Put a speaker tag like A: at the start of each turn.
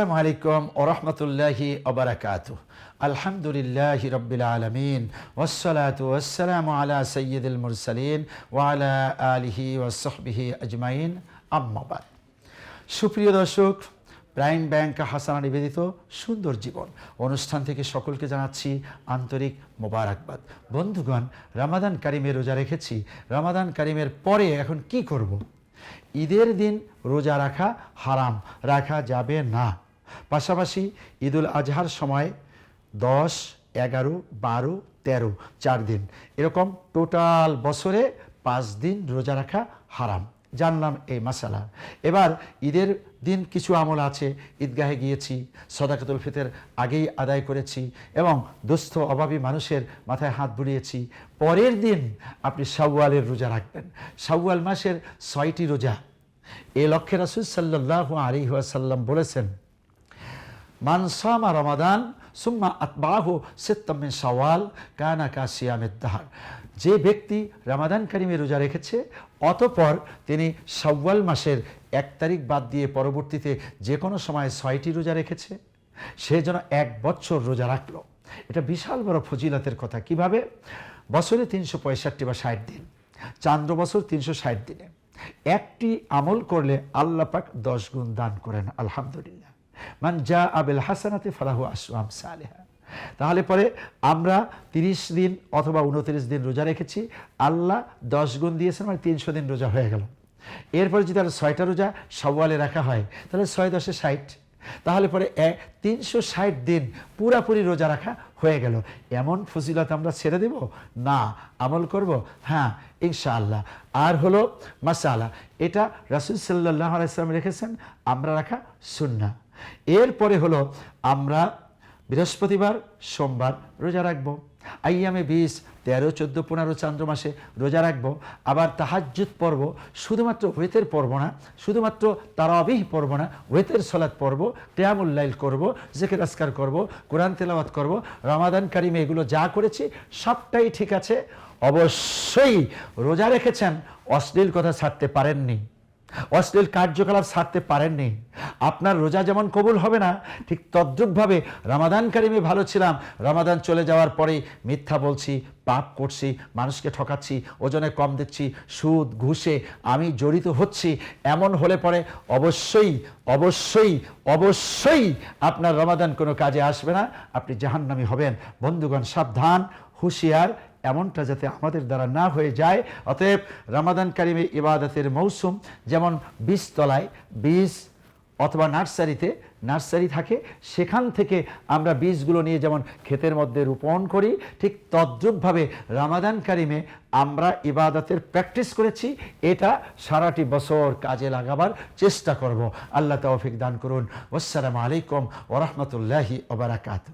A: আসসালামু আলাইকুম ওরহমতুল্লাহি ওবরাকাত আলহামদুলিল্লাহ রবিল আলমিন। ওসলাত ওসালাম আলা সৈয়দুল মুরসালিন ওয়ালা আলিহি ওসহবিহি আজমাইন। আম্মাবাদ সুপ্রিয় দর্শক, প্রাইম ব্যাংক হাসানা নিবেদিত সুন্দর জীবন। অনুষ্ঠান থেকে সকলকে জানাচ্ছি আন্তরিক মোবারকবাদ। বন্ধুগণ, রামাদান কারিমে রোজা রেখেছি। রামাদান কারিমের পরে এখন কি করব। ঈদের দিন রোজা রাখা হারাম, রাখা যাবে না। পাশাপাশি ঈদুল আজহার সময় দশ, এগারো, বারো, তেরো, চার দিন। এরকম টোটাল বছরে পাঁচ দিন রোজা রাখা হারাম। জানলাম এই মাসালা। এবার ঈদের দিন কিছু আমল আছে। ঈদগাহে গিয়েছি, সদাকতুল ফিতের আগেই আদায় করেছি এবং দুস্থ, অভাবী মানুষের মাথায় হাত বুলিয়েছি। পরের দিন আপনি শাওয়ালের রোজা রাখবেন। শাওয়াল মাসের ছয়টি রোজা। এ লক্ষ্যে রাসুল সাল্লাহ আলী ওয়াসাল্লাম বলেছেন মানসামা রমাদান সুম্মা আতবাহু সিত্তামিন সওয়াল কানা কাসিয়ামের দাহার যে ব্যক্তি রামাদান কারিমে রোজা রেখেছে, অতপর তিনি সওয়াল মাসের এক তারিখ বাদ দিয়ে পরবর্তীতে যে কোনো সময় ছয়টি রোজা রেখেছে, সে যেন এক বছর রোজা রাখল। এটা বিশাল বড় ফজিলতের কথা। কীভাবে? বছরে তিনশো পঁয়ষট্টি বা ষাট দিন। চান্দ্র বছর তিনশো ষাট দিনে। একটি আমল করলে আল্লাহ পাক দশ গুণ দান করেন, আলহামদুলিল্লাহ। মান যা আবেল হাসানাতে ফালাহু আসলাম সালেহা তাহলে পরে আমরা তিরিশ দিন অথবা উনত্রিশ দিন রোজা রেখেছি, আল্লাহ দশ গুণ দিয়েছেন মানে তিনশো দিন রোজা হয়ে গেল। এরপরে যদি আর ছয়টা রোজা সওয়ালে রাখা হয়, তাহলে ছয় দশে ষাট। তাহলে পরে এক তিনশো ষাট দিন পুরাপুরি রোজা রাখা হয়ে গেল। এমন ফজিলত আমরা ছেড়ে দেব? না। আমল করব? হ্যাঁ ইনশাআল্লাহ। আর হলো মাসালা এটা রাসুল সাল্লাহ আলাইসলাম রেখেছেন, আমরা রাখা সুন্না এরপরে হলো আমরা বৃহস্পতিবার, সোমবার রোজা রাখব। আইয়ামে বিশ, তেরো, চোদ্দ, পনেরো চান্দ্র মাসে রোজা রাখব। আবার তাহাজ্জুদ পর্ব শুধুমাত্র ওয়েতের পর্ব না, শুধুমাত্র তারাবিহ পর্ব না, ওয়েতের সলাৎ পর্ব টেয়ামুল্লাইল করব, জেকের আসকার করব, কোরআন তেলাওয়াত করব, রমাদান কারিমে এগুলো যা করেছি সবটাই ঠিক আছে। অবশ্যই রোজা রেখেছেন, অশ্লীল কথা ছাড়তে পারেননি। অশ্লীল কার্যকলাপ ছাড়তে পারেননি। আপনার রোজা যেমন কবুল হবে না, ঠিক তদ্রুপভাবে রামাদান কারিমে ভালো ছিলাম। রামাদান চলে যাওয়ার পরেই মিথ্যা বলছি, পাপ করছি, মানুষকে ঠকাচ্ছি, ওজনে কম দিচ্ছি, সুদ, ঘুষে আমি জড়িত হচ্ছি। এমন হলে পরে অবশ্যই অবশ্যই অবশ্যই আপনার রমাদান কোনো কাজে আসবে না। আপনি জাহান্নামি হবেন। বন্ধুগণ, সাবধান, হুঁশিয়ার এমনটা যাতে আমাদের দ্বারা না হয়ে যায়। অতএব রামাদান কারিমে ইবাদতের মৌসুম যেমন বীজতলায় বীজ অথবা নার্সারিতে, নার্সারি থাকে, সেখান থেকে আমরা বীজগুলো নিয়ে যেমন ক্ষেতের মধ্যে রোপণ করি, ঠিক তদ্রুপভাবে রামাদান কারিমে আমরা ইবাদতের প্র্যাকটিস করেছি, এটা সারাটি বছর কাজে লাগাবার চেষ্টা করব। আল্লাহ তৌফিক দান করুন। আসসালামু আলাইকুম ওরহমতুল্লাহি ওবরাকাতু